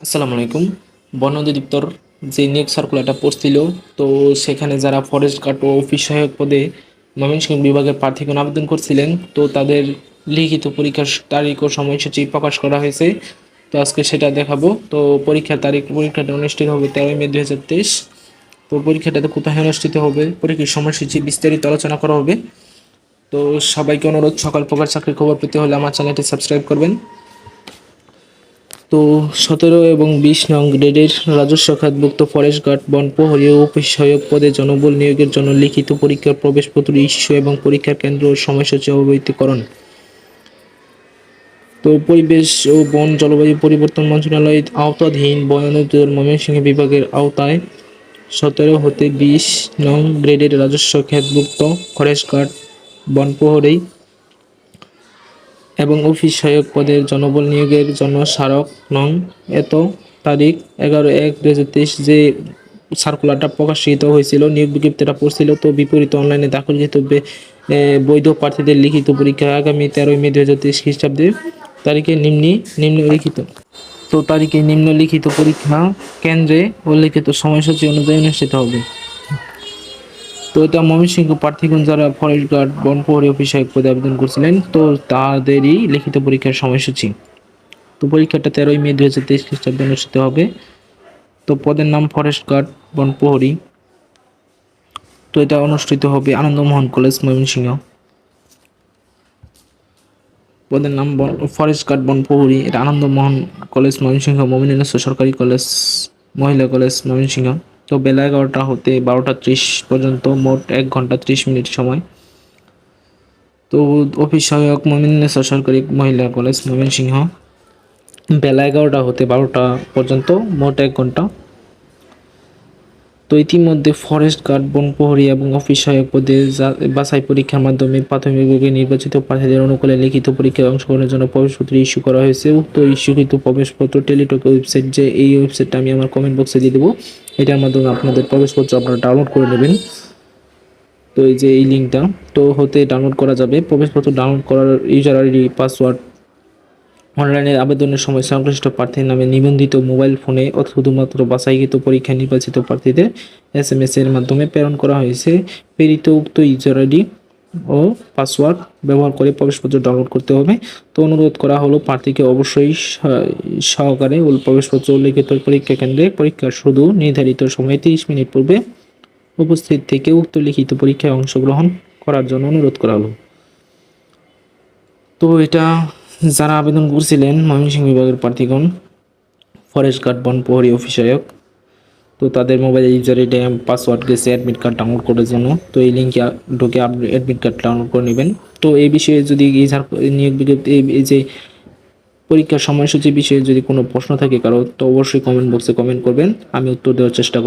আসসালামু আলাইকুম। বন অধিদপ্তর যে নিয়োগ সার্কুলারটা পড়ছিল, তো সেখানে যারা ফরেস্ট গার্ড ও অফিস সহায়ক পদে ময়মনসিংহ বিভাগের প্রার্থীগণ আবেদন করছিলেন, তো তাদের লিখিত পরীক্ষার তারিখ ও সময়সূচি প্রকাশ করা হয়েছে। তো আজকে সেটা দেখাবো। তো পরীক্ষার তারিখ পরীক্ষাটা অনুষ্ঠিত হবে তেরোই মে হাজার তেইশ। তো পরীক্ষাটাতে কোথায় অনুষ্ঠিত হবে, পরীক্ষার সময়সূচি বিস্তারিত আলোচনা করা হবে। তো সবাইকে অনুরোধ, সকাল প্রকার চাকরির খবর পেতে হলে আমার চ্যানেলটি সাবস্ক্রাইব করবেন। তো সতেরো এবং বিশ নং গ্রেডের রাজস্ব খাতভুক্ত ফরেস্ট গার্ড বন প্রহরী ও সহায়ক পদে জনবল নিয়োগের জন্য লিখিত পরীক্ষার প্রবেশপত্র ইস্যু এবং পরীক্ষার কেন্দ্র ও সময়সূচি অবহিতকরণ। তো পরিবেশ ও বন জলবায়ু পরিবর্তন মন্ত্রণালয়ের আওতাধীন বন অধিদপ্তর ময়মনসিংহ বিভাগের আওতায় সতেরো হতে বিশ নং গ্রেডের রাজস্ব খাতভুক্ত ফরেস্ট গার্ড বন প্রহরী এবং অফিস সহায়ক পদের জনবল নিয়োগের জন্য স্মারক নং এত তারিখ এগারো এক দু যে সার্কুলারটা প্রকাশিত হয়েছিল, নিয়োগ বিজ্ঞপ্তিটা পড়ছিল, তো বিপরীত অনলাইনে দাখিলকৃত বৈধ প্রার্থীদের লিখিত পরীক্ষা আগামী তেরোই মে দু হাজার তেইশ খ্রিস্টাব্দে তারিখে নিম্নি নিম্নলিখিত। তো তারিখে নিম্নলিখিত পরীক্ষা কেন্দ্রে উল্লিখিত সময়সূচি অনুযায়ী অনুষ্ঠিত হবে। তো এটা ময়মনসিংহ প্রার্থীগণ যারা ফরেস্ট গার্ড বন প্রহরী অফিসার পদে আবেদন করছিলেন। তো তাদেরই লিখিত পরীক্ষার সময়সূচি। তো পরীক্ষাটা তেরোই মে দু হাজার তেইশ খ্রিস্টাব্দে অনুষ্ঠিত হবে। তো পদের নাম ফরেস্ট গার্ড বন প্রহরী তো এটা অনুষ্ঠিত হবে আনন্দমোহন কলেজ ময়মনসিংহ পদের নাম বন, ফরেস্ট গার্ড বন প্রহরী এটা আনন্দমোহন কলেজ ময়মনসিংহ মমিনুন্নেস সরকারি কলেজ, মহিলা কলেজ ময়মনসিংহ তো বেলা এগারোটা হতে বারোটা ত্রিশ পর্যন্ত মোট এক ঘণ্টা ত্রিশ মিনিট সময়। তো অফিস সহায়ক মমিনুন্নেস সরকারি মহিলা কলেজ ময়মনসিংহ বেলা এগারোটা হতে বারোটা পর্যন্ত মোট এক ঘণ্টা। তো ইতিমধ্যে ফরেস্ট গার্ড, বন প্রহরী এবং অফিস সহায়ক পদে বাছাই পরীক্ষার মাধ্যমে প্রাথমিকভাবে নির্বাচিত প্রার্থীদের অনুকূলে লিখিত পরীক্ষায় অংশগ্রহণের জন্য প্রবেশপত্র ইস্যু করা হয়েছে। উক্ত ইস্যুকৃত প্রবেশপত্র টেলিটক ওয়েবসাইট যে এই ওয়েবসাইটটা আমি আমার কমেন্ট বক্সে দিয়ে দেবো। এটার মাধ্যমে আপনাদের প্রবেশপত্র আপনারা ডাউনলোড করে নেবেন। তো এই যে এই লিঙ্কটা তো হতে ডাউনলোড করা যাবে। প্রবেশপত্র ডাউনলোড করার ইউজার আইডি পাসওয়ার্ড অনলাইনে আবেদনের সময় সংশ্লিষ্ট প্রার্থীর নামে নিবন্ধিত মোবাইল ফোনে শুধুমাত্র বাছাইকৃত পরীক্ষা নির্বাচিত প্রার্থীদের এস এম এস এর মাধ্যমে প্রেরণ করা হয়েছে। প্রেরিত উক্ত ইউজার আইডি ও পাসওয়ার্ড ব্যবহার করে প্রবেশপত্র ডাউনলোড করতে হবে। তো অনুরোধ করা হলো প্রার্থীকে অবশ্যই সহকারে প্রবেশপত্র উল্লেখিত পরীক্ষা কেন্দ্রে পরীক্ষার শুধু নির্ধারিত সময়ে তিরিশ মিনিট পূর্বে উপস্থিত থেকে উক্ত লিখিত পরীক্ষায় অংশগ্রহণ করার জন্য অনুরোধ করা হলো। তো এটা যারা আবেদন করছিলেন ময়মনসিংহ বিভাগের প্রার্থীগণ, ফরেস্ট গার্ড বন প্রহরী অফিসায়ক তো তাদের মোবাইলে ইউজার আইডি পাসওয়ার্ড গেছে অ্যাডমিট কার্ড ডাউনলোড করার জন্য। তো এই লিঙ্কে ঢুকে আপনি অ্যাডমিট কার্ড ডাউনলোড করে নেবেন। তো এই বিষয়ে যদি এই নিয়োগ বিজ্ঞপ্তি, এই- যে পরীক্ষার সময়সূচি বিষয়ে যদি কোনো প্রশ্ন থাকে কারও, তো অবশ্যই কমেন্ট বক্সে কমেন্ট করবেন। আমি উত্তর দেওয়ার চেষ্টা